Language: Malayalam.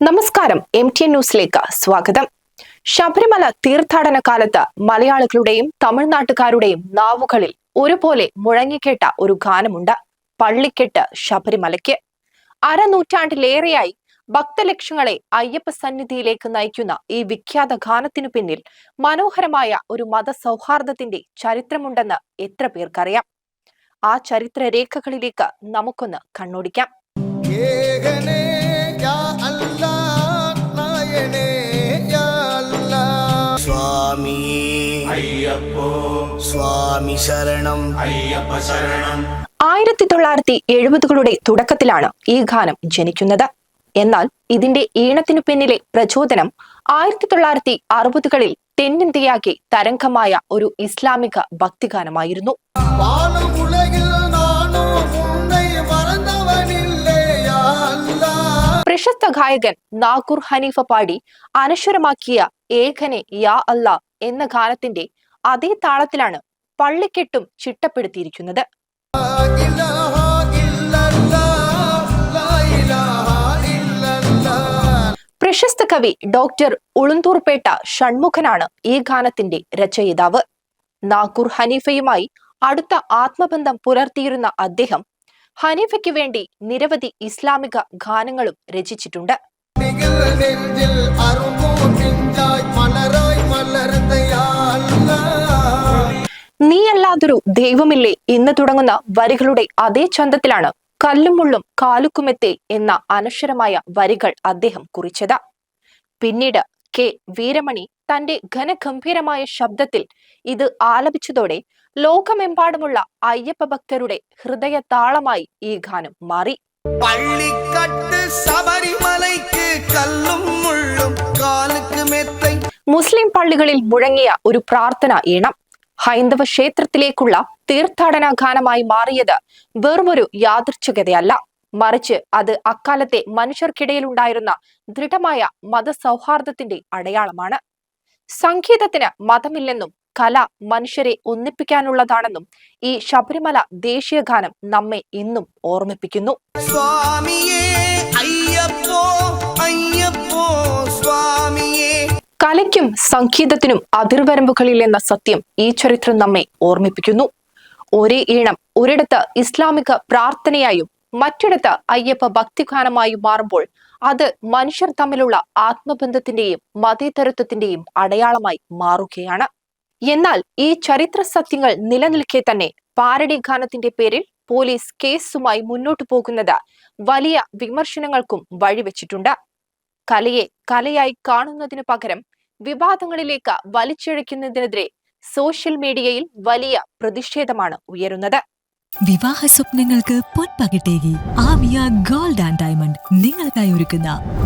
നമസ്കാരം എം ടി ന്യൂസിലേക്ക് സ്വാഗതം. ശബരിമല തീർത്ഥാടന കാലത്ത് മലയാളികളുടെയും തമിഴ്നാട്ടുകാരുടെയും നാവുകളിൽ ഒരുപോലെ മുഴങ്ങിക്കേട്ട ഒരു ഗാനമുണ്ട് പള്ളിക്കെട്ട് ശബരിമലയ്ക്ക്. അരനൂറ്റാണ്ടിലേറെയായി ഭക്തലക്ഷങ്ങളെ അയ്യപ്പ സന്നിധിയിലേക്ക് നയിക്കുന്ന ഈ വിഖ്യാത ഗാനത്തിനു പിന്നിൽ മനോഹരമായ ഒരു മതസൗഹാർദ്ദത്തിന്റെ ചരിത്രമുണ്ടെന്ന് എത്ര പേർക്കറിയാം? ആ ചരിത്ര രേഖകളിലേക്ക് നമുക്കൊന്ന് കണ്ണോടിക്കാം. സ്വാമി ശരണം. അയ്യപ്പ ശരണം. ആയിരത്തി തൊള്ളായിരത്തി എഴുപതുകളുടെ തുടക്കത്തിലാണ് ഈ ഗാനം ജനിക്കുന്നത്. എന്നാൽ ഇതിന്റെ ഈണത്തിനു പിന്നിലെ പ്രചോദനം ആയിരത്തി തൊള്ളായിരത്തി അറുപതുകളിൽ തെന്നിന്ത്യയാക്കി തരംഗമായ ഒരു ഇസ്ലാമിക ഭക്തിഗാനമായിരുന്നു. പ്രശസ്ത ഗായകൻ നാഗൂർ ഹനീഫ പാടി അനശ്വരമാക്കിയ ഏഖനെ യാ അല്ല എന്ന ഗാനത്തിന്റെ അതേ താളത്തിലാണ് പള്ളിക്കെട്ടും ചിട്ടപ്പെടുത്തിയിരിക്കുന്നത്. പ്രശസ്ത കവി ഡോക്ടർ ഉളുന്തൂർപേട്ട ഷൺമുഖനാണ് ഈ ഗാനത്തിന്റെ രചയിതാവ്. നാഗൂർ ഹനീഫയുമായി അടുത്ത ആത്മബന്ധം പുലർത്തിയിരുന്ന അദ്ദേഹം ഹനീഫയ്ക്ക് വേണ്ടി നിരവധി ഇസ്ലാമിക ഗാനങ്ങളും രചിച്ചിട്ടുണ്ട്. മലരാய் മലർന്ന നീയല്ലാതൊരു ദൈവമില്ലേ എന്ന് തുടങ്ങുന്ന വരികളുടെ അതേ ചന്തത്തിലാണ് കല്ലും മുള്ളും കാലുക്കുമെത്തേ എന്ന അനശ്വരമായ വരികൾ അദ്ദേഹം കുറിച്ചത്. പിന്നീട് കെ വീരമണി തന്റെ ഘനഗംഭീരമായ ശബ്ദത്തിൽ ഇത് ആലപിച്ചതോടെ ലോകമെമ്പാടുമുള്ള അയ്യപ്പ ഭക്തരുടെ ഹൃദയ താളമായി ഈ ഗാനം മാറി. പള്ളിക്കട്ട് ശബരിമലയ്ക്ക് കല്ലും മുള്ളും മുസ്ലിം പള്ളികളിൽ മുഴങ്ങിയ ഒരു പ്രാർത്ഥന ഈണം. ഹൈന്ദവ ക്ഷേത്രത്തിലേക്കുള്ള തീർത്ഥാടന ഗാനമായി മാറിയത് വെറുമൊരു യാദൃച്ഛികതയല്ല. മറിച്ച് അത് അക്കാലത്തെ മനുഷ്യർക്കിടയിലുണ്ടായിരുന്ന ദൃഢമായ മതസൗഹാർദ്ദത്തിന്റെ അടയാളമാണ്. സംഗീതത്തിന് മതമില്ലെന്നും കല മനുഷ്യരെ ഒന്നിപ്പിക്കാനുള്ളതാണെന്നും ഈ ശബരിമല ദേശീയ ഗാനം നമ്മെ ഇന്നും ഓർമ്മിപ്പിക്കുന്നു. സ്വാമിയേ അയ്യപ്പോ കലയ്ക്കും സംഗീതത്തിനും അതിർവരമ്പുകളിൽ എന്ന സത്യം ഈ ചരിത്രം നമ്മെ ഓർമ്മിപ്പിക്കുന്നു. ഒരേ ഈണം ഒരിടത്ത് ഇസ്ലാമിക പ്രാർത്ഥനയായും മറ്റിടത്ത് അയ്യപ്പ ഭക്തിഗാനമായും മാറുമ്പോൾ അത് മനുഷ്യർ തമ്മിലുള്ള ആത്മബന്ധത്തിന്റെയും മതേതരത്വത്തിന്റെയും അടയാളമായി മാറുകയാണ്. എന്നാൽ ഈ ചരിത്ര സത്യങ്ങൾ നിലനിൽക്കെ തന്നെ പാരഡി ഗാനത്തിന്റെ പേരിൽ പോലീസ് കേസുമായി മുന്നോട്ടു പോകുന്നത് വലിയ വിമർശനങ്ങൾക്കും വഴിവെച്ചിട്ടുണ്ട്. കലയെ കലയായി കാണുന്നതിനു പകരം വിവാദങ്ങളിലേക്ക് വലിച്ചിഴയ്ക്കുന്നതിനെതിരെ സോഷ്യൽ മീഡിയയിൽ വലിയ പ്രതിഷേധമാണ് ഉയരുന്നത്. വിവാഹ സ്വപ്നങ്ങൾക്ക് പൊൻപകിട്ടേകി. ആമിയ ഗോൾഡ് ആൻഡ് ഡയമണ്ട് നിങ്ങൾക്കായി ഒരുക്കുന്ന